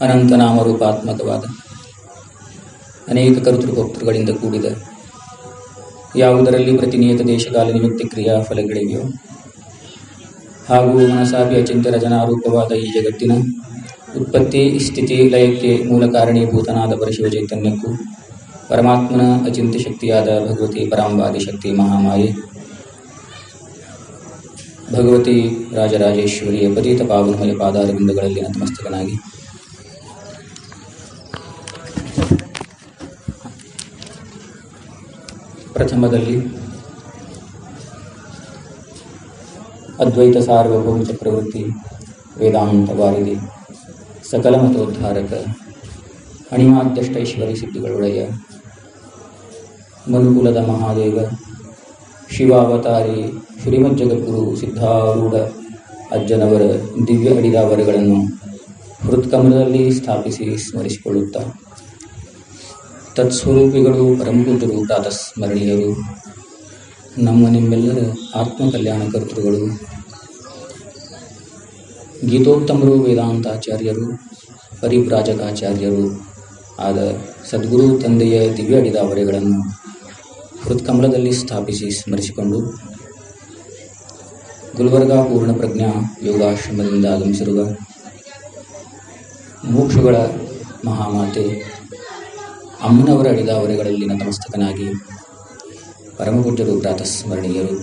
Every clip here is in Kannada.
ಅನಂತ ನಾಮರೂಪಾತ್ಮಕವಾದ ಅನೇಕ ಕರ್ತೃಭೋಕ್ತೃಗಳಿಂದ ಕೂಡಿದ ಯಾವುದರಲ್ಲಿ ಪ್ರತಿನಿಯತ ದೇಶಕಾಲ ನಿಮಿತ್ತ ಕ್ರಿಯಾ ಫಲಗಳಿವೆಯೋ, ಹಾಗೂ ಮನಸಾಭಿ ಅಚಿಂತ್ಯ ರಚನಾರೂಪವಾದ ಈ ಜಗತ್ತಿನ ಉತ್ಪತ್ತಿ, ಸ್ಥಿತಿ, ಲಯಕ್ಕೆ ಮೂಲ ಕಾರಣೀಭೂತನಾದ ಪರಶಿವ ಚೈತನ್ಯಕ್ಕೂ ಪರಮಾತ್ಮನ ಅಚಿಂತ್ಯ ಶಕ್ತಿಯಾದ ಭಗವತಿ ಪರಾಂಬಾದಿ ಶಕ್ತಿ ಮಹಾಮಾಯೆ, ಭಗವತಿ ರಾಜರಾಜೇಶ್ವರಿಯ ಪತಿತ ಪಾವನಮಯ ಪಾದಾರವಿಂದಗಳಲ್ಲಿ ನತಮಸ್ತಕನಾಗಿ ಪ್ರಥಮದಲ್ಲಿ ಅದ್ವೈತ ಸಾರ್ವಭೌಮ ಚಕ್ರವರ್ತಿ ವೇದಾಂತ ವಾರಿದಿ, ಸಕಲ ಮತೋದ್ಧಾರಕ ಅಣಿಮಾದ್ಯಷ್ಟೈಶ್ವರಿ ಸಿದ್ಧಿಗಳೊಡೆಯ ಮನುಕುಲದ ಮಹಾದೇವ, ಶಿವಾವತಾರಿ ಶ್ರೀಮಜ್ಜಗದ್ಗುರು ಸಿದ್ಧಾರೂಢ ಅಜ್ಜನವರ ದಿವ್ಯ ಅಡಿದಾವರಗಳನ್ನು ಹೃತ್ಕಮಲದಲ್ಲಿ ಸ್ಥಾಪಿಸಿ ಸ್ಮರಿಸಿಕೊಳ್ಳುತ್ತಾ ತತ್ಸ್ವರೂಪಿಗಳು ಪರಮಪೂಜ್ಯರೂಪರಾದ ಸ್ಮರಣೀಯರು, ನಮ್ಮ ನಿಮ್ಮೆಲ್ಲರ ಆತ್ಮಕಲ್ಯಾಣ ಕರ್ತೃಗಳು. ಗೀತೋತ್ತಮರು ವೇದಾಂತಾಚಾರ್ಯರು, ಪರಿಭ್ರಾಜಕಾಚಾರ್ಯರು ಆದ ಸದ್ಗುರು ತಂದೆಯ ದಿವ್ಯ ಅಡಿದಾವರೆಗಳನ್ನು ಹೃತ್ಕಮಲದಲ್ಲಿ ಸ್ಥಾಪಿಸಿ ಸ್ಮರಿಸಿಕೊಂಡು ಗುಲ್ಬರ್ಗಾ ಪೂರ್ಣ ಪ್ರಜ್ಞಾ ಯೋಗಾಶ್ರಮದಿಂದ ಆಗಮಿಸಿರುವ ಮೋಕ್ಷಗಳ ಮಹಾಮಾತೆ ಅಮ್ಮನವರ ಅಡಿದಾವರೆಗಳಲ್ಲಿ ನತಮಸ್ತಕನಾಗಿ ಪರಮಪೂಜ್ಯರು ಪ್ರಾತಸ್ಮರಣೀಯರು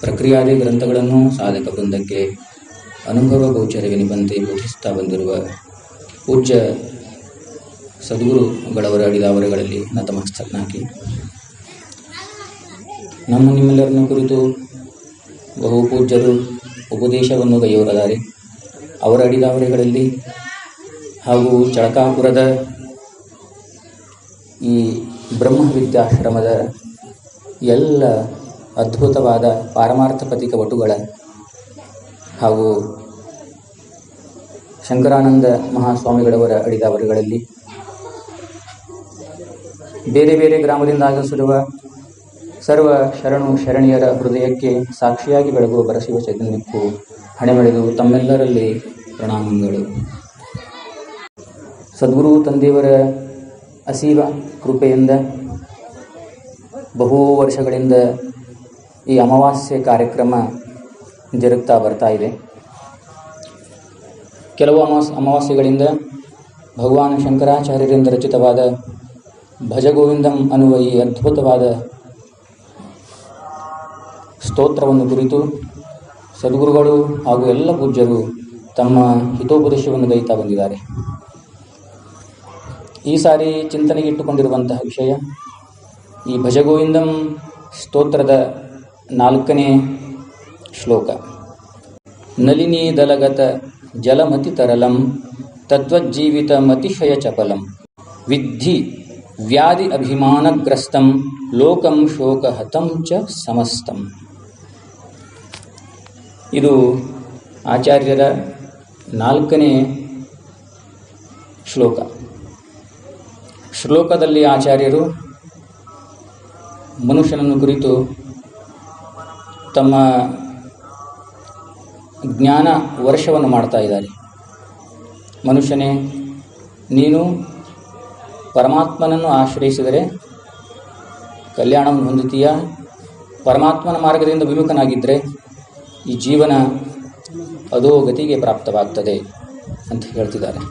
ಪ್ರಕ್ರಿಯಾದಿ ಗ್ರಂಥಗಳನ್ನು ಸಾಧಕ ಬೃಂದಕ್ಕೆ ಅನುಭವ ಗೋಚರವೆನಿಬಂತೆ ಬೋಧಿಸುತ್ತಾ ಬಂದಿರುವ ಪೂಜ್ಯ ಸದ್ಗುರುಗಳವರ ಅಡಿದಾವರೆಗಳಲ್ಲಿ ನತಮಸ್ತಕನಾಗಿ. ನಮ್ಮ ನಿಮ್ಮೆಲ್ಲರನ್ನು ಕುರಿತು ಬಹು ಪೂಜ್ಯರು ಉಪದೇಶವನ್ನು ಕೈಯೋರದಾರೆ ಅವರ ಅಡಿದಾವರೆಗಳಲ್ಲಿ ಹಾಗೂ ಚಳಕಾಪುರದ ಈ ಬ್ರಹ್ಮವಿದ್ಯಾಶ್ರಮದ ಎಲ್ಲ ಅದ್ಭುತವಾದ ಪಾರಮಾರ್ಥ ಪತಿಕ ವಟುಗಳ ಹಾಗೂ ಶಂಕರಾನಂದ ಮಹಾಸ್ವಾಮಿಗಳವರ ಅಡಿದವರುಗಳಲ್ಲಿ ಬೇರೆ ಬೇರೆ ಗ್ರಾಮದಿಂದ ಆಗಮಿಸಿರುವ ಸರ್ವ ಶರಣು ಶರಣಿಯರ ಹೃದಯಕ್ಕೆ ಸಾಕ್ಷಿಯಾಗಿ ಬೆಳಗುವ ಬರಸಿವ ಚೈತನ್ಯಕ್ಕೂ ಹಣೆಮೆಳೆದು ತಮ್ಮೆಲ್ಲರಲ್ಲಿ ಪ್ರಣಾಮಗಳು. ಸದ್ಗುರು ತಂದೆಯವರ ಅಸೀವ ಕೃಪೆಯಿಂದ ಬಹು ವರ್ಷಗಳಿಂದ ಈ ಅಮಾವಾಸ್ಯೆ ಕಾರ್ಯಕ್ರಮ ಜರುಗ್ತಾ ಬರ್ತಾ ಇದೆ. ಕೆಲವು ಅಮಾವಾಸ್, ಅಮಾವಾಸ್ಯೆಗಳಿಂದ ಭಗವಾನ್ ಶಂಕರಾಚಾರ್ಯರಿಂದ ರಚಿತವಾದ ಭಜಗೋವಿಂದಂ ಅನ್ನುವ ಈ ಅದ್ಭುತವಾದ ಸ್ತೋತ್ರವನ್ನು ಕುರಿತು ಸದ್ಗುರುಗಳು ಹಾಗೂ ಎಲ್ಲ ಪೂಜ್ಯರು ತಮ್ಮ ಹಿತೋಪದೇಶವನ್ನು ಗೈತಾ ಬಂದಿದ್ದಾರೆ. ಈ ಸಾರಿ ಚಿಂತನೆಗೆ ಇಟ್ಟುಕೊಂಡಿರುವಂತಹ ವಿಷಯ, ಈ ಭಜಗೋವಿಂದಂ ಸ್ತೋತ್ರದ ನಾಲ್ಕನೇ ಶ್ಲೋಕ. ನಲಿನಿ ದಲಗತ ಜಲಮತಿ ತರಲಂ ತದ್ವಜ್ಜೀವಿತ ಮತಿಶಯ ಚಪಲಂ. ವಿದ್ಧಿ ವ್ಯಾಧಿ ಅಭಿಮಾನಗ್ರಸ್ತಂ, ಲೋಕಂ ಶೋಕಹತಂ ಚ ಸಮಸ್ತಂ. ಇದು ಆಚಾರ್ಯರ ನಾಲ್ಕನೇ ಶ್ಲೋಕ. ಶ್ಲೋಕದಲ್ಲಿ ಆಚಾರ್ಯರು ಮನುಷ್ಯನನ್ನು ಕುರಿತು ತಮ್ಮ ಜ್ಞಾನ ವರ್ಷವನ್ನು ಮಾಡ್ತಾ ಇದ್ದಾರೆ. ಮನುಷ್ಯನೇ, ನೀನು ಪರಮಾತ್ಮನನ್ನು ಆಶ್ರಯಿಸಿದರೆ ಕಲ್ಯಾಣವನ್ನು ಹೊಂದುತ್ತೀಯ? ಪರಮಾತ್ಮನ ಮಾರ್ಗದಿಂದ ವಿಮುಖನಾಗಿದ್ದರೆ ಈ ಜೀವನ ಅದೋ ಗತಿಗೆ ಪ್ರಾಪ್ತವಾಗ್ತದೆ ಅಂತ ಹೇಳ್ತಿದ್ದಾರೆ.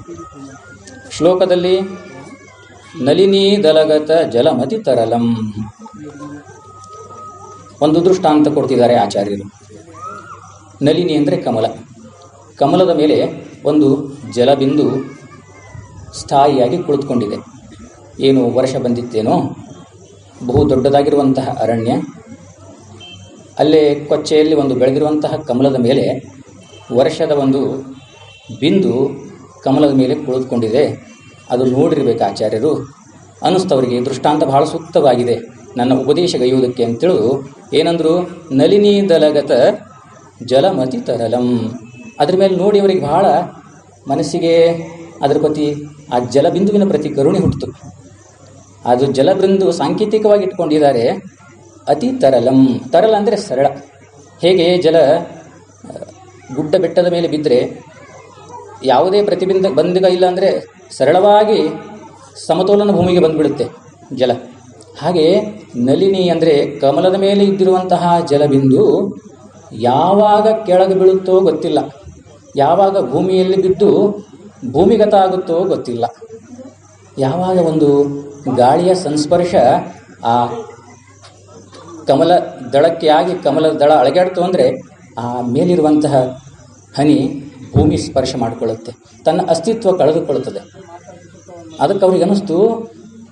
ಶ್ಲೋಕದಲ್ಲಿ ನಲಿನಿ ದಲಗತ ಜಲಮತಿ ತರಲಂ. ಒಂದು ದೃಷ್ಟಾಂತ ಕೊಡ್ತಿದ್ದಾರೆ ಆಚಾರ್ಯರು. ನಲಿನಿ ಅಂದರೆ ಕಮಲ. ಕಮಲದ ಮೇಲೆ ಒಂದು ಜಲಬಿಂದು ಸ್ಥಾಯಿಯಾಗಿ ಕುಳಿತುಕೊಂಡಿದೆ. ಏನು ವರ್ಷ ಬಂದಿತ್ತೇನೋ? ಬಹು ದೊಡ್ಡದಾಗಿರುವಂತಹ ಅರಣ್ಯ. ಅಲ್ಲೇ ಕೊಚ್ಚೆಯಲ್ಲಿ ಒಂದು ಬೆಳೆದಿರುವಂತಹ ಕಮಲದ ಮೇಲೆ ವರ್ಷದ ಒಂದು ಬಿಂದು ಕಮಲದ ಮೇಲೆ ಕುಳಿತುಕೊಂಡಿದೆ. ಅದು ನೋಡಿರ್ಬೇಕು ಆಚಾರ್ಯರು. ಅನ್ನಿಸ್ತವರಿಗೆ ದೃಷ್ಟಾಂತ ಬಹಳ ಸೂಕ್ತವಾಗಿದೆ. ನನ್ನ ಉಪದೇಶ ಗೈಯುವುದಕ್ಕೆ ಅಂತೇಳು ಏನಂದ್ರು, ನಲಿನಿ ದಲಗತ ಜಲಮತಿ ತರಲಂ. ಅದ್ರ ಮೇಲೆ ನೋಡಿ ಅವರಿಗೆ ಬಹಳ ಮನಸ್ಸಿಗೆ ಅದರ ಪ್ರತಿ ಆ ಜಲಬಿಂದುವಿನ ಪ್ರತಿ ಕರುಣೆ ಹುಟ್ಟಿತು. ಅದು ಜಲಬಿಂದು ಸಾಂಕೇತಿಕವಾಗಿ ಇಟ್ಕೊಂಡಿದ್ದಾರೆ. ಅತಿ ತರಲಂ. ತರಲ ಅಂದರೆ ಸರಳ. ಹೇಗೆ ಜಲ, ಗುಡ್ಡ ಬೆಟ್ಟದ ಮೇಲೆ ಬಿದ್ದರೆ ಯಾವುದೇ ಪ್ರತಿಬಿಂದ ಬಂದಿಗ ಇಲ್ಲ ಅಂದರೆ ಸರಳವಾಗಿ ಸಮತೋಲನ ಭೂಮಿಗೆ ಬಂದುಬಿಡುತ್ತೆ ಜಲ. ಹಾಗೆ ನಲಿನಿ ಅಂದರೆ ಕಮಲದ ಮೇಲೆ ಇದ್ದಿರುವಂತಹ ಜಲಬಿಂದು ಯಾವಾಗ ಕೆಳಗೆ ಬೀಳುತ್ತೋ ಗೊತ್ತಿಲ್ಲ. ಯಾವಾಗ ಭೂಮಿಯಲ್ಲಿ ಬಿದ್ದು ಭೂಮಿಗತ ಆಗುತ್ತೋ ಗೊತ್ತಿಲ್ಲ. ಯಾವಾಗ ಒಂದು ಗಾಳಿಯ ಸಂಸ್ಪರ್ಶ ಆ ಕಮಲ ದಳಕ್ಕೆ ಆಗಿ ಕಮಲದ ದಳ ಅಳಗಾಡ್ತು ಅಂದರೆ ಆ ಮೇಲಿರುವಂತಹ ಹನಿ ಭೂಮಿ ಸ್ಪರ್ಶ ಮಾಡಿಕೊಳ್ಳುತ್ತೆ. ತನ್ನ ಅಸ್ತಿತ್ವ ಕಳೆದುಕೊಳ್ಳುತ್ತದೆ. ಅದಕ್ಕೆ ಅವ್ರಿಗೆ ಅನ್ನಿಸ್ತು,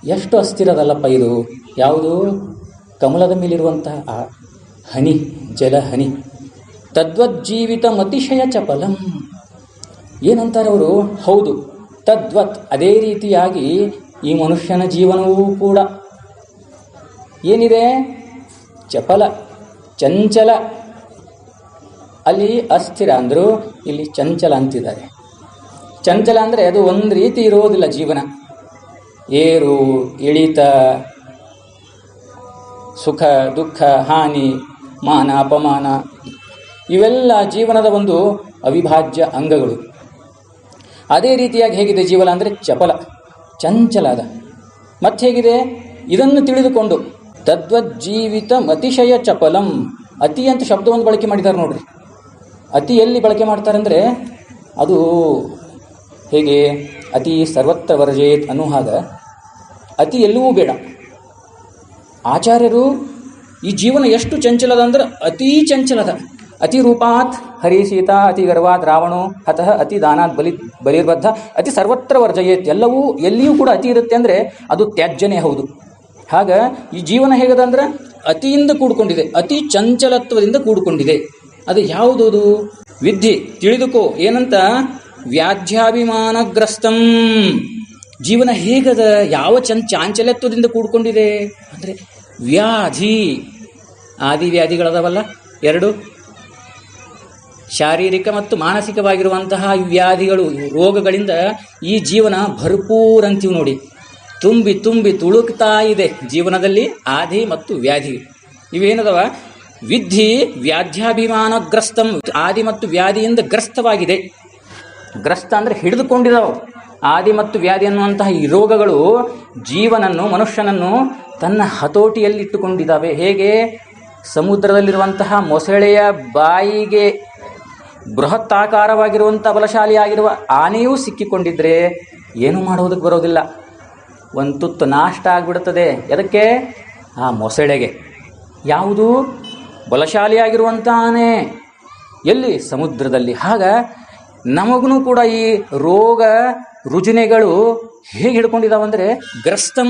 ಎಷ್ಟು ಅಸ್ಥಿರದಲ್ಲಪ್ಪ ಇದು. ಯಾವುದು? ಕಮಲದ ಮೇಲಿರುವಂತಹ ಆ ಹನಿ, ಜಲ ಹನಿ. ತದ್ವಜ್ಜೀವಿತ ಮತಿಶಯ ಚಪಲಂ. ಏನಂತಾರೆ ಅವರು? ಹೌದು, ತದ್ವತ್, ಅದೇ ರೀತಿಯಾಗಿ ಈ ಮನುಷ್ಯನ ಜೀವನವೂ ಕೂಡ. ಏನಿದೆ? ಚಪಲ, ಚಂಚಲ. ಅಲ್ಲಿ ಅಸ್ಥಿರ ಅಂದರು ಇಲ್ಲಿ ಚಂಚಲ ಅಂತಿದ್ದಾರೆ. ಚಂಚಲ ಅಂದರೆ ಅದು ಒಂದು ರೀತಿ ಇರೋದಿಲ್ಲ ಜೀವನ. ಏರು, ಇಳಿತ, ಸುಖ, ದುಃಖ, ಹಾನಿ, ಮಾನ, ಅಪಮಾನ, ಇವೆಲ್ಲ ಜೀವನದ ಒಂದು ಅವಿಭಾಜ್ಯ ಅಂಗಗಳು. ಅದೇ ರೀತಿಯಾಗಿ ಹೇಗಿದೆ ಜೀವನ ಅಂದರೆ ಚಪಲ, ಚಂಚಲ ಅದ. ಮತ್ತೆ ಹೇಗಿದೆ? ಇದನ್ನು ತಿಳಿದುಕೊಂಡು, ತದ್ವಜ್ಜೀವಿತ ಅತಿಶಯ ಚಪಲಂ. ಅತಿ ಅಂತ ಶಬ್ದವನ್ನು ಬಳಕೆ ಮಾಡಿದ್ದಾರೆ ನೋಡ್ರಿ. ಅತಿ ಎಲ್ಲಿ ಬಳಕೆ ಮಾಡ್ತಾರೆ ಅಂದರೆ ಅದು ಹೇಗೆ? ಅತಿ ಸರ್ವತ್ರ ವರ್ಜೇತ್ ಅನ್ನೋ ಹಾಗ ಅತಿ ಎಲ್ಲವೂ ಬೇಡ. ಆಚಾರ್ಯರು ಈ ಜೀವನ ಎಷ್ಟು ಚಂಚಲದ ಅಂದ್ರೆ ಅತೀ ಚಂಚಲದ. ಅತಿ ರೂಪಾತ್ ಹರಿ ಸೀತಾ, ಅತಿ ಗರ್ವಾತ್ ರಾವಣೋ, ಹತಃ ಅತಿ ದಾನಾತ್ ಬಲಿ ಬಲಿರ್ಬದ್ಧ, ಅತಿ ಸರ್ವತ್ರ ವರ್ಜಯೇತ್. ಎಲ್ಲವೂ ಎಲ್ಲಿಯೂ ಕೂಡ ಅತಿ ಇರುತ್ತೆ ಅಂದರೆ ಅದು ತ್ಯಾಜ್ಯನೇ ಹೌದು. ಹಾಗ ಈ ಜೀವನ ಹೇಗದಂದ್ರೆ ಅತಿಯಿಂದ ಕೂಡಿಕೊಂಡಿದೆ, ಅತಿ ಚಂಚಲತ್ವದಿಂದ ಕೂಡಿಕೊಂಡಿದೆ. ಅದು ಯಾವುದದು? ವಿದ್ಯೆ. ತಿಳಿದುಕೋ, ಏನಂತ? ವ್ಯಾಧ್ಯಾಭಿಮಾನಗ್ರಸ್ತಂ. ಜೀವನ ಹೇಗದ? ಯಾವ ಚನ್ ಚಾಂಚಲ್ಯತ್ವದಿಂದ ಕೂಡ್ಕೊಂಡಿದೆ? ಅಂದರೆ ವ್ಯಾಧಿ. ಆದಿ ವ್ಯಾಧಿಗಳದವಲ್ಲ ಎರಡು. ಶಾರೀರಿಕ ಮತ್ತು ಮಾನಸಿಕವಾಗಿರುವಂತಹ ವ್ಯಾಧಿಗಳು ರೋಗಗಳಿಂದ ಈ ಜೀವನ ಭರ್ಪೂರ್ ಅಂತೀವಿ ನೋಡಿ. ತುಂಬಿ ತುಂಬಿ ತುಳುಕ್ತಾ ಇದೆ ಜೀವನದಲ್ಲಿ ಆದಿ ಮತ್ತು ವ್ಯಾಧಿ. ಇವೇನದವ? ವಿದ್ಧಿ ವ್ಯಾಧ್ಯಾಭಿಮಾನಗ್ರಸ್ತಂ. ಆದಿ ಮತ್ತು ವ್ಯಾಧಿಯಿಂದ ಗ್ರಸ್ತವಾಗಿದೆ. ಗ್ರಸ್ತ ಅಂದರೆ ಹಿಡಿದುಕೊಂಡಿದಾವೆ. ಆದಿ ಮತ್ತು ವ್ಯಾಧಿ ಅನ್ನುವಂತಹ ಈ ರೋಗಗಳು ಜೀವನನ್ನು, ಮನುಷ್ಯನನ್ನು ತನ್ನ ಹತೋಟಿಯಲ್ಲಿಟ್ಟುಕೊಂಡಿದ್ದಾವೆ ಹೇಗೆ? ಸಮುದ್ರದಲ್ಲಿರುವಂತಹ ಮೊಸಳೆಯ ಬಾಯಿಗೆ ಬೃಹತ್ತಾಕಾರವಾಗಿರುವಂಥ ಬಲಶಾಲಿಯಾಗಿರುವ ಆನೆಯೂ ಸಿಕ್ಕಿಕೊಂಡಿದ್ರೆ ಏನು ಮಾಡುವುದಕ್ಕೆ ಬರೋದಿಲ್ಲ. ಒಂದು ತುತ್ತು ನಾಷ್ಟ ಆಗಿಬಿಡುತ್ತದೆ. ಎದಕ್ಕೆ? ಆ ಮೊಸಳೆಗೆ. ಯಾವುದು? ಬಲಶಾಲಿಯಾಗಿರುವಂಥ ಆನೆ. ಎಲ್ಲಿ? ಸಮುದ್ರದಲ್ಲಿ. ಆಗ ನಮಗೂ ಕೂಡ ಈ ರೋಗ ರುಜಿನೆಗಳು ಹೇಗೆ ಹಿಡ್ಕೊಂಡಿದ್ದಾವಂದರೆ ಗ್ರಸ್ತಂ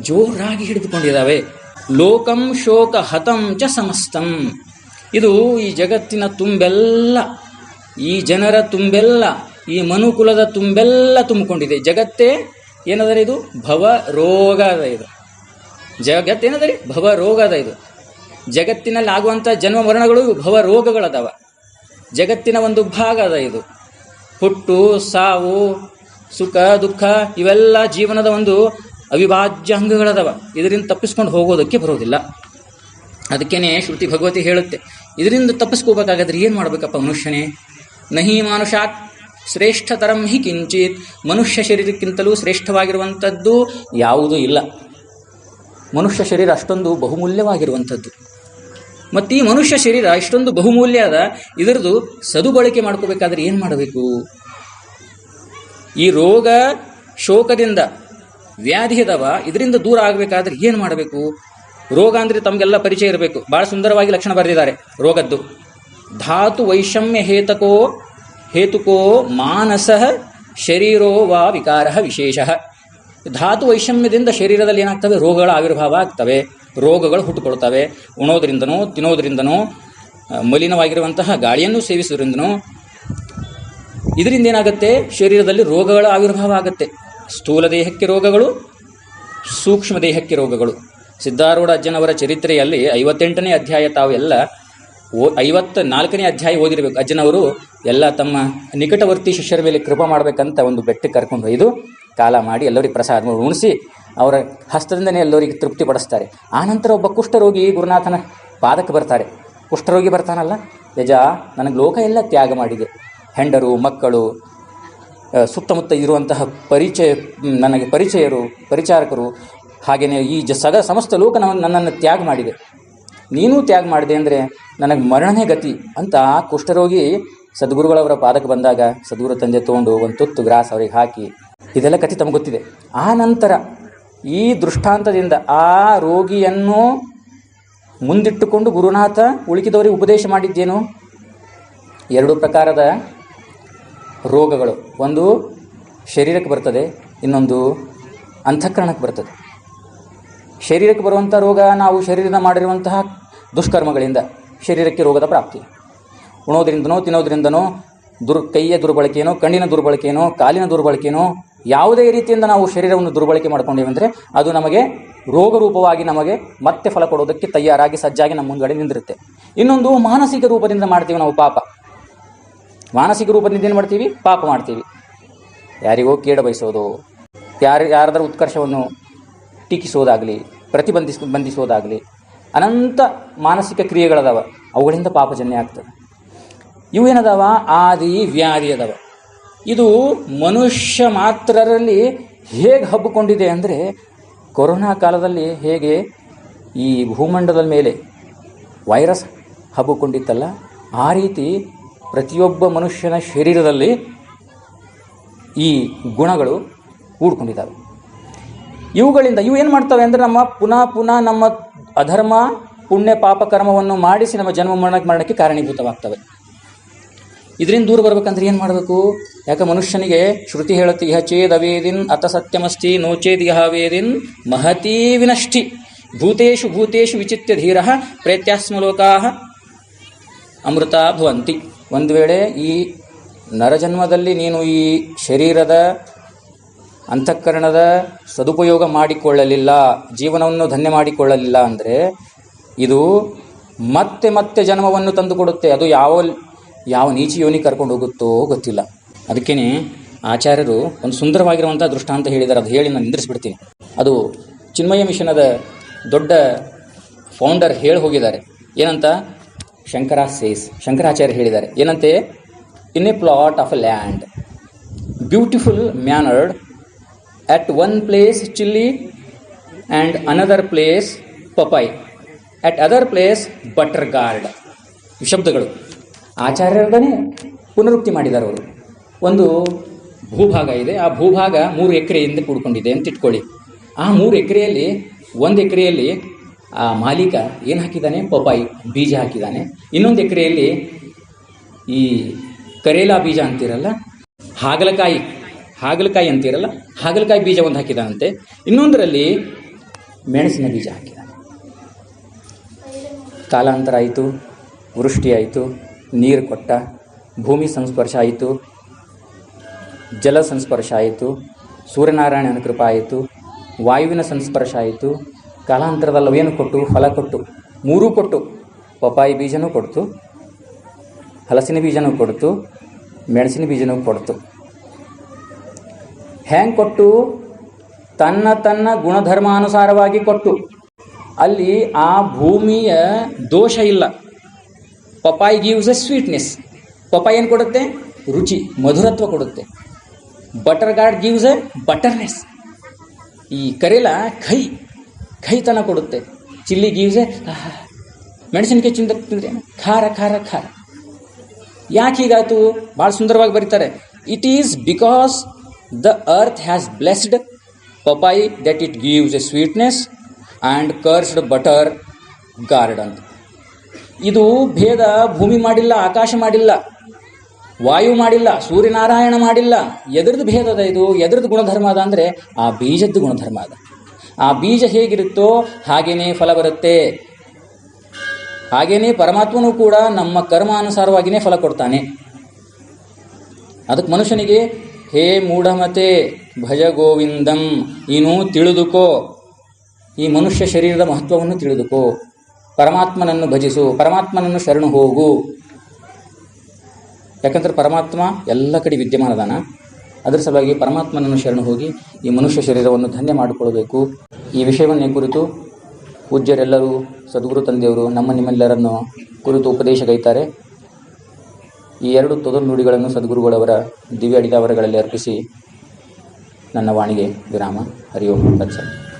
ಜೋರಾಗಿ ಹಿಡಿದುಕೊಂಡಿದ್ದಾವೆ ಲೋಕಂ ಶೋಕ ಹತಂ ಚ ಸಮಸ್ತಂ. ಇದು ಈ ಜಗತ್ತಿನ ತುಂಬೆಲ್ಲ, ಈ ಜನರ ತುಂಬೆಲ್ಲ, ಈ ಮನುಕುಲದ ತುಂಬೆಲ್ಲ ತುಂಬಿಕೊಂಡಿದೆ. ಜಗತ್ತೇ ಏನದರೆ ಇದು? ಭವ ರೋಗ ಅದ ಇದು. ಜಗತ್ತೇನದರಿ ಭವ ರೋಗದ ಇದು. ಜಗತ್ತಿನಲ್ಲಿ ಆಗುವಂಥ ಜನ್ಮ ಮರಣಗಳು ಭವ ರೋಗಗಳದಾವ. ಜಗತ್ತಿನ ಒಂದು ಭಾಗ ಅದ ಇದು. ಹುಟ್ಟು, ಸಾವು, ಸುಖ, ದುಃಖ, ಇವೆಲ್ಲ ಜೀವನದ ಒಂದು ಅವಿಭಾಜ್ಯ ಅಂಗಗಳದವ. ಇದರಿಂದ ತಪ್ಪಿಸ್ಕೊಂಡು ಹೋಗೋದಕ್ಕೆ ಬರೋದಿಲ್ಲ. ಅದಕ್ಕೇನೆ ಶ್ರುತಿ ಭಗವತಿ ಹೇಳುತ್ತೆ, ಇದರಿಂದ ತಪ್ಪಿಸ್ಕೋಬೇಕಾಗಾದ್ರೆ ಏನು ಮಾಡಬೇಕಪ್ಪ ಮನುಷ್ಯನೇ? ನಹಿ ಮಾನುಷಾತ್ ಶ್ರೇಷ್ಠತರಂ ಹಿ ಕಿಂಚಿತ್. ಮನುಷ್ಯ ಶರೀರಕ್ಕಿಂತಲೂ ಶ್ರೇಷ್ಠವಾಗಿರುವಂಥದ್ದು ಯಾವುದೂ ಇಲ್ಲ. ಮನುಷ್ಯ ಶರೀರ ಅಷ್ಟೊಂದು ಬಹುಮೂಲ್ಯವಾಗಿರುವಂಥದ್ದು. ಮತ್ತು ಈ ಮನುಷ್ಯ ಶರೀರ ಇಷ್ಟೊಂದು ಬಹುಮೂಲ್ಯ ಅದ ಇದರದು ಸದುಬಳಕೆ ಮಾಡ್ಕೋಬೇಕಾದ್ರೆ ಏನು ಮಾಡಬೇಕು? ಈ ರೋಗ ಶೋಕದಿಂದ ವ್ಯಾಧಿ ಅದಾವ, ಇದರಿಂದ ದೂರ ಆಗಬೇಕಾದ್ರೆ ಏನು ಮಾಡಬೇಕು? ರೋಗ ಅಂದರೆ ತಮಗೆಲ್ಲ ಪರಿಚಯ ಇರಬೇಕು. ಭಾಳ ಸುಂದರವಾಗಿ ಲಕ್ಷಣ ಬರೆದಿದ್ದಾರೆ ರೋಗದ್ದು. ಧಾತು ವೈಷಮ್ಯ ಹೇತಕೋ, ಹೇತುಕೋ ಮಾನಸ ಶರೀರೋ ವಾ ವಿಕಾರ ವಿಶೇಷ. ಧಾತು ವೈಷಮ್ಯದಿಂದ ಶರೀರದಲ್ಲಿ ಏನಾಗ್ತವೆ? ರೋಗಗಳ ಆವಿರ್ಭಾವ ಆಗ್ತವೆ. ರೋಗಗಳು ಹುಟ್ಟುಕೊಳ್ತವೆ. ಉಣೋದ್ರಿಂದನೋ, ತಿನ್ನೋದ್ರಿಂದನೋ ಮಲಿನವಾಗಿರುವಂತಹ ಗಾಳಿಯನ್ನು ಸೇವಿಸೋದ್ರಿಂದನೋ ಇದರಿಂದ ಏನಾಗುತ್ತೆ ಶರೀರದಲ್ಲಿ ರೋಗಗಳ ಆವಿರ್ಭಾವ ಆಗುತ್ತೆ. ಸ್ಥೂಲ ದೇಹಕ್ಕೆ ರೋಗಗಳು, ಸೂಕ್ಷ್ಮ ದೇಹಕ್ಕೆ ರೋಗಗಳು. ಸಿದ್ಧಾರೂಢ ಅಜ್ಜನವರ ಚರಿತ್ರೆಯಲ್ಲಿ ಐವತ್ತೆಂಟನೇ ಅಧ್ಯಾಯ ತಾವೆಲ್ಲ ಓ ಐವತ್ತ ನಾಲ್ಕನೇ ಅಧ್ಯಾಯ ಓದಿರಬೇಕು. ಅಜ್ಜನವರು ಎಲ್ಲ ತಮ್ಮ ನಿಕಟವರ್ತಿ ಶಿಷ್ಯರ ಮೇಲೆ ಕೃಪಾ ಮಾಡಬೇಕಂತ ಒಂದು ಬೆಟ್ಟಕ್ಕೆ ಕರ್ಕೊಂಡು ಒಯ್ದು ಕಾಲ ಮಾಡಿ ಎಲ್ಲರಿಗೆ ಪ್ರಸಾದ ಉಣಿಸಿ ಅವರ ಹಸ್ತದಿಂದನೇ ಎಲ್ಲರಿಗೆ ತೃಪ್ತಿ ಪಡಿಸ್ತಾರೆ. ಆನಂತರ ಒಬ್ಬ ಕುಷ್ಠರೋಗಿ ಗುರುನಾಥನ ಪಾದಕ್ಕೆ ಬರ್ತಾರೆ. ಕುಷ್ಠರೋಗಿ ಬರ್ತಾನಲ್ಲ? ಯಜ, ನನಗೆ ಲೋಕ ಎಲ್ಲ ತ್ಯಾಗ ಮಾಡಿದೆ. ಹೆಂಡರು, ಮಕ್ಕಳು ಸುತ್ತಮುತ್ತ ಇರುವಂತಹ ಪರಿಚಯ ನನಗೆ ಪರಿಚಯರು, ಪರಿಚಾರಕರು ಹಾಗೆಯೇ ಈ ಜ, ಸಗ, ಸಮಸ್ತ ಲೋಕ ನನ್ನನ್ನು ತ್ಯಾಗ ಮಾಡಿದೆ. ನೀನೂ ತ್ಯಾಗ ಮಾಡಿದೆ ಅಂದರೆ ನನಗೆ ಮರಣನೇ ಗತಿ ಅಂತ ಕುಷ್ಠರೋಗಿ ಸದ್ಗುರುಗಳವರ ಪಾದಕ್ಕೆ ಬಂದಾಗ ಸದ್ಗುರು ತಂದೆ ತೊಗೊಂಡು ಒಂದು ತುತ್ತು ಗ್ರಾಸ್ ಅವರಿಗೆ ಹಾಕಿ, ಇದೆಲ್ಲ ಕಥೆ ತಮಗೆ ಗೊತ್ತಿದೆ. ಆ ನಂತರ ಈ ದೃಷ್ಟಾಂತದಿಂದ ಆ ರೋಗಿಯನ್ನು ಮುಂದಿಟ್ಟುಕೊಂಡು ಗುರುನಾಥ ಉಳಿಕಿದವರಿಗೆ ಉಪದೇಶ ಮಾಡಿದ್ದೇನು? ಎರಡು ಪ್ರಕಾರದ ರೋಗಗಳು. ಒಂದು ಶರೀರಕ್ಕೆ ಬರ್ತದೆ, ಇನ್ನೊಂದು ಅಂತಃಕರಣಕ್ಕೆ ಬರ್ತದೆ. ಶರೀರಕ್ಕೆ ಬರುವಂಥ ರೋಗ ನಾವು ಶರೀರದ ಮಾಡಿರುವಂತಹ ದುಷ್ಕರ್ಮಗಳಿಂದ ಶರೀರಕ್ಕೆ ರೋಗದ ಪ್ರಾಪ್ತಿ. ಉಣೋದ್ರಿಂದನೋ, ತಿನ್ನೋದ್ರಿಂದನೋ, ದುರ್, ಕೈಯ ದುರ್ಬಳಕೆಯೋ ಕಣ್ಣಿನ ದುರ್ಬಳಕೆಯೋ ಕಾಲಿನ ದುರ್ಬಳಕೆಯೋ ಯಾವುದೇ ರೀತಿಯಿಂದ ನಾವು ಶರೀರವನ್ನು ದುರ್ಬಳಕೆ ಅಂದರೆ ಅದು ನಮಗೆ ರೋಗ ರೂಪವಾಗಿ ನಮಗೆ ಮತ್ತೆ ಫಲ ಕೊಡೋದಕ್ಕೆ ತಯಾರಾಗಿ ಸಜ್ಜಾಗಿ ನಮ್ಮ ಮುಂದಗಡೆ ನಿಂದಿರುತ್ತೆ. ಇನ್ನೊಂದು ಮಾನಸಿಕ ರೂಪದಿಂದ ಮಾಡ್ತೀವಿ ನಾವು ಪಾಪ. ಮಾನಸಿಕ ರೂಪದಿಂದ ಏನು ಮಾಡ್ತೀವಿ? ಪಾಪ ಮಾಡ್ತೀವಿ. ಯಾರಿಗೋ ಕೇಡ ಬಯಸೋದು, ಯಾರು ಯಾರಾದರೂ ಉತ್ಕರ್ಷವನ್ನು ಟೀಕಿಸೋದಾಗಲಿ, ಪ್ರತಿಬಂಧಿಸ್, ಬಂಧಿಸೋದಾಗಲಿ, ಅನಂತ ಮಾನಸಿಕ ಕ್ರಿಯೆಗಳದಾವ, ಅವುಗಳಿಂದ ಪಾಪಜನ್ಯ ಆಗ್ತದೆ. ಇವು ಏನದಾವ? ಆದಿ, ವ್ಯಾಧಿ ಅದಾವ. ಇದು ಮನುಷ್ಯ ಮಾತ್ರರಲ್ಲಿ ಹೇಗೆ ಹಬ್ಬಿಕೊಂಡಿದೆ ಅಂದರೆ ಕೊರೋನಾ ಕಾಲದಲ್ಲಿ ಹೇಗೆ ಈ ಭೂಮಂಡಲದ ಮೇಲೆ ವೈರಸ್ ಹಬ್ಬಿಕೊಂಡಿತ್ತಲ್ಲ ಆ ರೀತಿ ಪ್ರತಿಯೊಬ್ಬ ಮನುಷ್ಯನ ಶರೀರದಲ್ಲಿ ಈ ಗುಣಗಳು ಕೂಡ್ಕೊಂಡಿದ್ದಾವೆ. ಇವುಗಳಿಂದ ಇವು ಏನು ಮಾಡ್ತವೆ ಅಂದರೆ ನಮ್ಮ ಪುನಃ ಪುನಃ ನಮ್ಮ ಅಧರ್ಮ, ಪುಣ್ಯ, ಪಾಪ, ಕರ್ಮವನ್ನು ಮಾಡಿಸಿ ನಮ್ಮ ಜನ್ಮ ಮರಣಕ್ಕೆ ಮರಣಕ್ಕೆ ಕಾರಣೀಭೂತವಾಗ್ತವೆ. ಇದರಿಂದ ದೂರ ಬರ್ಬೇಕಂದ್ರೆ ಏನು ಮಾಡಬೇಕು? ಯಾಕೆ ಮನುಷ್ಯನಿಗೆ ಶ್ರುತಿ ಹೇಳುತ್ತೆ, ಇಹ ಚೇದವೇದಿನ್ ಅತ ಸತ್ಯಮಸ್ತಿ ನೋಚೇದ್ ಇಹ ವೇದಿನ್ ಮಹತೀ ವಿನಷ್ಟಿ. ಭೂತೇಶು ಭೂತೇಶು ವಿಚಿತ್ಯ ಧೀರ ಪ್ರೇತ್ಯಾಸ್ಮಲೋಕಾ ಅಮೃತ ಭವಂತಿ. ಒಂದು ವೇಳೆ ಈ ನರಜನ್ಮದಲ್ಲಿ ನೀನು ಈ ಶರೀರದ ಅಂತಃಕರಣದ ಸದುಪಯೋಗ ಮಾಡಿಕೊಳ್ಳಲಿಲ್ಲ, ಜೀವನವನ್ನು ಧನ್ಯ ಮಾಡಿಕೊಳ್ಳಲಿಲ್ಲ ಅಂದರೆ ಇದು ಮತ್ತೆ ಮತ್ತೆ ಜನ್ಮವನ್ನು ತಂದುಕೊಡುತ್ತೆ. ಅದು ಯಾವ ಯಾವ ನೀಚ ಯೋನಿ ಕರ್ಕೊಂಡು ಹೋಗುತ್ತೋ ಗೊತ್ತಿಲ್ಲ. ಅದಕ್ಕೇನೆ ಆಚಾರ್ಯರು ಒಂದು ಸುಂದರವಾಗಿರುವಂಥ ದೃಷ್ಟಾಂತ ಹೇಳಿದ್ದಾರೆ ಅದು ಹೇಳಿ ನಾನು ನಿಂದಿರಿಸ್ಬಿಡ್ತೀನಿ. ಅದು ಚಿನ್ಮಯ ಮಿಷನದ ದೊಡ್ಡ ಫೌಂಡರ್ ಹೇಳಿ ಹೋಗಿದ್ದಾರೆ. ಏನಂತ? ಶಂಕರ ಸೇಸ್, ಶಂಕರಾಚಾರ್ಯ ಹೇಳಿದ್ದಾರೆ. ಏನಂತೆ? In a plot of a land beautiful manured at one place chilli and another place papaya at other place butter gourd ಶಬ್ದಗಳು. ಆಚಾರ್ಯರದನೇ ಪುನರುಕ್ತಿ ಮಾಡಿದ್ದಾರೆ ಅವರು. ಒಂದು ಭೂಭಾಗ ಇದೆ. ಆ ಭೂಭಾಗ ಮೂರು ಎಕರೆಯಿಂದ ಕೂಡ್ಕೊಂಡಿದೆ ಅಂತ ಇಟ್ಕೊಳ್ಳಿ. ಆ ಮೂರು ಎಕರೆಯಲ್ಲಿ, ಒಂದು ಎಕರೆಯಲ್ಲಿ ಆ ಮಾಲೀಕ ಏನು ಹಾಕಿದ್ದಾನೆ? ಪಪಾಯಿ ಬೀಜ ಹಾಕಿದ್ದಾನೆ. ಇನ್ನೊಂದು ಎಕರೆಯಲ್ಲಿ ಈ ಕರೇಲಾ ಬೀಜ ಅಂತಿರಲ್ಲ? ಹಾಗಲಕಾಯಿ ಹಾಗಲಕಾಯಿ ಅಂತಿರಲ್ಲ? ಹಾಗಲಕಾಯಿ ಬೀಜ ಒಂದು ಹಾಕಿದಾನಂತೆ ಇನ್ನೊಂದರಲ್ಲಿ ಮೆಣಸಿನ ಬೀಜ ಹಾಕಿದ ಕಾಲಾಂತರ ಆಯಿತು, ವೃಷ್ಟಿ ಆಯಿತು ನೀರು ಕೊಟ್ಟ, ಭೂಮಿ ಸಂಸ್ಪರ್ಶ ಆಯಿತು, ಜಲ ಸಂಸ್ಪರ್ಶ ಆಯಿತು, ಸೂರ್ಯನಾರಾಯಣನ ಕೃಪಾ ಆಯಿತು, ವಾಯುವಿನ ಸಂಸ್ಪರ್ಶ ಆಯಿತು ಕಾಲಾಂತರದಲ್ಲಿ ಅವೇನು ಕೊಟ್ಟು ಫಲ ಕೊಟ್ಟು, ಮೂರೂ ಕೊಟ್ಟು ಪಪಾಯಿ ಬೀಜನೂ ಕೊಡ್ತು, ಹಲಸಿನ ಬೀಜನೂ ಕೊಡ್ತು, ಮೆಣಸಿನ ಬೀಜನೂ ಕೊಡ್ತು. ಹ್ಯಾಂಗ್ ಕೊಟ್ಟು? ತನ್ನ ತನ್ನ ಗುಣಧರ್ಮಾನುಸಾರವಾಗಿ ಕೊಟ್ಟು. ಅಲ್ಲಿ ಆ ಭೂಮಿಯ ದೋಷ ಇಲ್ಲ. Papaya gives a sweetness papaya ಏನು ಕೊಡುತ್ತೆ? ರುಚಿ, ಮಧುರತ್ವ ಕೊಡುತ್ತೆ. Butter gourd gives a bitterness ಈ ಕರೆಲ ಕೈ ಕೈತನ ಕೊಡುತ್ತೆ. ಚಿಲ್ಲಿ ಗೀವ್ಸ್ ಮೆಣಸಿನಕಾಯಿ ಚಿಂದ ತಿಂದ್ರೆ ಖಾರ ಖಾರ ಖಾರ. ಯಾಕೆ ಹೀಗಾಯಿತು? ಭಾಳ ಸುಂದರವಾಗಿ ಬರೀತಾರೆ. It is because the earth has blessed papaya that it gives a sweetness and cursed butter gourd ಅಂತ. ಇದು ಭೇದ ಭೂಮಿ ಮಾಡಿಲ್ಲ, ಆಕಾಶ ಮಾಡಿಲ್ಲ, ವಾಯು ಮಾಡಿಲ್ಲ, ಸೂರ್ಯನಾರಾಯಣ ಮಾಡಿಲ್ಲ. ಎದ್ರದ್ದು ಅದ ಇದು, ಎದ್ರದ್ದು ಗುಣಧರ್ಮ ಅದ ಅಂದರೆ ಆ ಬೀಜದ್ದು ಗುಣಧರ್ಮ ಅದ. ಆ ಬೀಜ ಹೇಗಿರುತ್ತೋ ಹಾಗೇನೇ ಫಲ ಬರುತ್ತೆ. ಹಾಗೇನೇ ಪರಮಾತ್ಮನೂ ಕೂಡ ನಮ್ಮ ಕರ್ಮಾನುಸಾರವಾಗಿಯೇ ಫಲ ಕೊಡ್ತಾನೆ. ಅದಕ್ಕೆ ಮನುಷ್ಯನಿಗೆ, ಹೇ ಮೂಢಮತೆ, ಭಜ ಗೋವಿಂದಂ ಇನ್ನೂ ತಿಳಿದುಕೋ. ಈ ಮನುಷ್ಯ ಶರೀರದ ಮಹತ್ವವನ್ನು ತಿಳಿದುಕೋ. ಪರಮಾತ್ಮನನ್ನು ಭಜಿಸು, ಪರಮಾತ್ಮನನ್ನು ಶರಣು ಹೋಗು. ಯಾಕಂದ್ರೆ ಪರಮಾತ್ಮ ಎಲ್ಲ ಕಡೆ ವಿದ್ಯಮಾನದಾನ. ಅದರ ಸಲುವಾಗಿ ಪರಮಾತ್ಮನನ್ನು ಶರಣು ಹೋಗಿ ಈ ಮನುಷ್ಯ ಶರೀರವನ್ನು ಧನ್ಯ ಮಾಡಿಕೊಳ್ಳಬೇಕು. ಈ ವಿಷಯವನ್ನೇ ಕುರಿತು? ಪೂಜ್ಯರೆಲ್ಲರೂ, ಸದ್ಗುರು ತಂದೆಯವರು ನಮ್ಮ ನಿಮ್ಮೆಲ್ಲರನ್ನು ಕುರಿತು ಉಪದೇಶಗೈತಾರೆ ಈ ಎರಡು ತೊದಲು ನುಡಿಗಳನ್ನು ಸದ್ಗುರುಗಳವರ ದಿವ್ಯ ಅಡಿದಾವರಗಳಲ್ಲಿ ಅರ್ಪಿಸಿ ನನ್ನ ವಾಣಿಗೆ ವಿರಾಮ. ಹರಿ ಓಂ ತತ್ಸತ್.